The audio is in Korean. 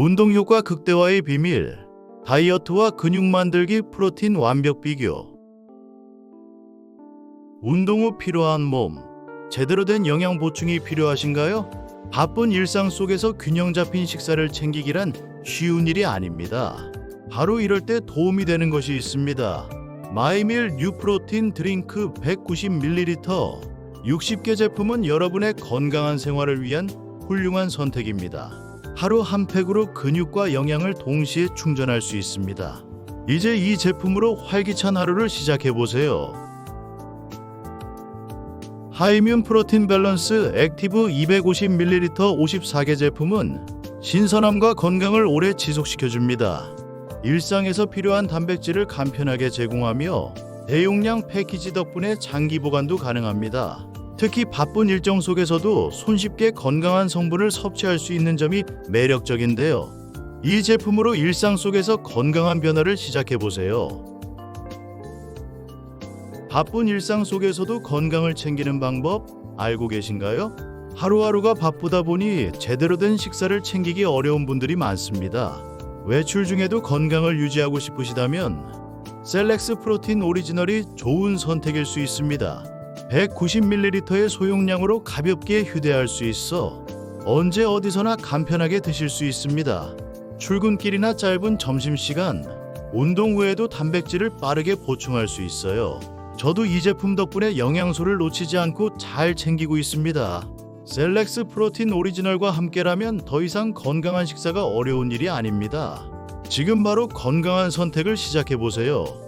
운동 효과 극대화의 비밀. 다이어트와 근육 만들기 프로틴 완벽 비교. 운동 후 필요한 몸. 제대로 된 영양 보충이 필요하신가요? 바쁜 일상 속에서 균형 잡힌 식사를 챙기기란 쉬운 일이 아닙니다. 바로 이럴 때 도움이 되는 것이 있습니다. 마이밀 뉴프로틴 드링크 190ml 60개 제품은 여러분의 건강한 생활을 위한 훌륭한 선택입니다. 하루 한 팩으로 근육과 영양을 동시에 충전할 수 있습니다. 이제 이 제품으로 활기찬 하루를 시작해 보세요. 하이뮨 프로틴 밸런스 액티브 250ml 54개 제품은 신선함과 건강을 오래 지속시켜 줍니다. 일상에서 필요한 단백질을 간편하게 제공하며 대용량 패키지 덕분에 장기 보관도 가능합니다. 특히 바쁜 일정 속에서도 손쉽게 건강한 성분을 섭취할 수 있는 점이 매력적인데요. 이 제품으로 일상 속에서 건강한 변화를 시작해 보세요. 바쁜 일상 속에서도 건강을 챙기는 방법 알고 계신가요? 하루하루가 바쁘다 보니 제대로 된 식사를 챙기기 어려운 분들이 많습니다. 외출 중에도 건강을 유지하고 싶으시다면 셀렉스 프로틴 오리지널이 좋은 선택일 수 있습니다. 190ml의 소용량으로 가볍게 휴대할 수 있어 언제 어디서나 간편하게 드실 수 있습니다. 출근길이나 짧은 점심시간, 운동 후에도 단백질을 빠르게 보충할 수 있어요. 저도 이 제품 덕분에 영양소를 놓치지 않고 잘 챙기고 있습니다. 셀렉스 프로틴 오리지널과 함께라면 더 이상 건강한 식사가 어려운 일이 아닙니다. 지금 바로 건강한 선택을 시작해 보세요.